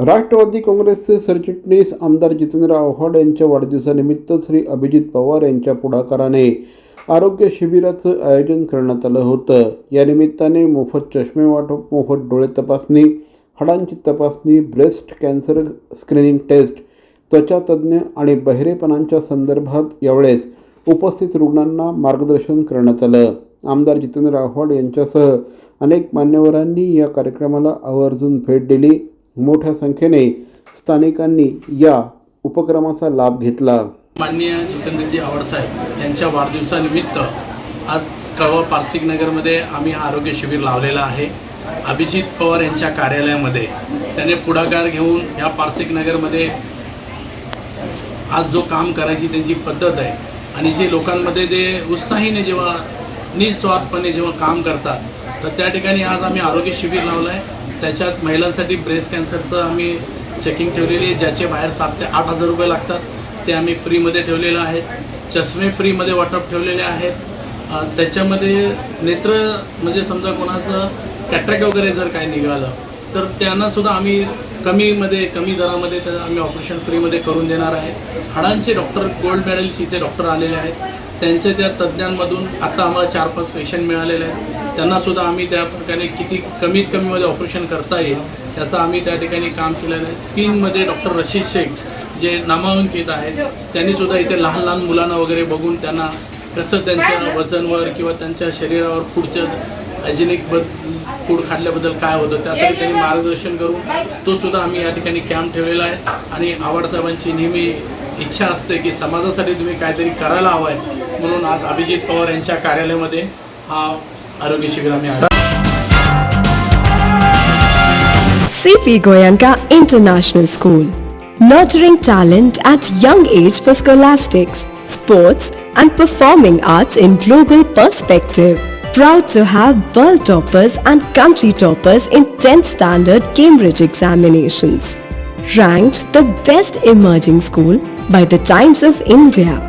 राष्ट्रवादी काँग्रेसचे सरचिटणीस आमदार जितेंद्र आव्हाड यांच्या वाढदिवसानिमित्त श्री अभिजित पवार यांच्या पुढाकाराने आरोग्य शिबिराचं आयोजन करण्यात आलं होतं. या निमित्ताने मोफत चष्मे वाटप मोफत डोळे तपासणी हाडांची तपासणी ब्रेस्ट कॅन्सर स्क्रीनिंग टेस्ट त्वचा तज्ज्ञ आणि बहिरेपणांच्या संदर्भात यावेळेस उपस्थित रुग्णांना मार्गदर्शन करण्यात आलं. आमदार जितेंद्र आव्हाड यांच्यासह अनेक मान्यवरांनी या कार्यक्रमाला आवर्जून भेट दिली. मोठ्या संख्येने स्थानिकांनी या उपक्रमाचा लाभ घेतला. माननीय जितेंद्रजी आवडसाहेब यांच्या वाढदिवसानिमित्त आज कळवा पारसिक नगरमध्ये आम्ही आरोग्य शिबिर लावलेलं आहे. अभिजित पवार यांच्या कार्यालयामध्ये त्याने पुढाकार घेऊन या पारसिक नगरमध्ये आज जो काम करायची त्यांची पद्धत आहे आणि जे लोकांमध्ये ते उत्साहीने जेव्हा निस्वार्थपणे जेव्हा काम करतात तर त्या ठिकाणी आज आम्ही आरोग्य शिबिर लावलं आहे त्याच्यात महिलांसाठी ब्रेस्ट कॅन्सरचं आम्ही चेकिंग ठेवलेली आहे ज्याचे बाहेर सात ते आठ हजार रुपये लागतात. ते आम्ही फ्रीमध्ये ठेवलेलं आहे. चष्मे फ्रीमध्ये वाटप ठेवलेले आहेत. त्याच्यामध्ये नेत्र म्हणजे समजा कोणाचं कॅट्रॅक वगैरे जर काय निघालं तर त्यांनासुद्धा आम्ही कमीमध्ये कमी दरामध्ये तर आम्ही ऑपरेशन फ्रीमध्ये करून देणार आहे. हाडांचे डॉक्टर गोल्ड मेडल्स इथे डॉक्टर आलेले आहेत. त्यांच्या त्या तज्ज्ञांमधून आता आम्हाला चार पाच पेशंट मिळालेले आहेत. त्यांना सुद्धा आम्ही त्या प्रकारे किती कमीत कमीमध्ये ऑपरेशन करता येईल त्याचं आम्ही त्या ठिकाणी काम केलेलं आहे. स्किनमध्ये डॉक्टर रशीद शेख जे नामांकित आहेत त्यांनी सुद्धा इथे लहान लहान मुलांना वगैरे बघून त्यांना कसं त्यांच्या वजनवर किंवा त्यांच्या शरीरावर पुढचं हायजेनिक बद फूड खाल्ल्याबद्दल काय होतं त्यासाठी त्यांनी मार्गदर्शन करून तो सुद्धा आम्ही या ठिकाणी कॅम्प ठेवलेला आहे. आणि आवाडसाहेबांची नेहमी इच्छा असते की समाजासाठी तुम्ही काहीतरी करायला हवं आहे म्हणून आज अभिजित पवार यांच्या कार्यालयामध्ये हा आरोग्य शिबिर आम्ही आयोजित CP Goyanka International School. Nurturing talent at young age for scholastics, sports, and performing arts in global perspective. Proud to have world toppers and country toppers in 10th standard Cambridge examinations. Ranked the best emerging school by the Times of India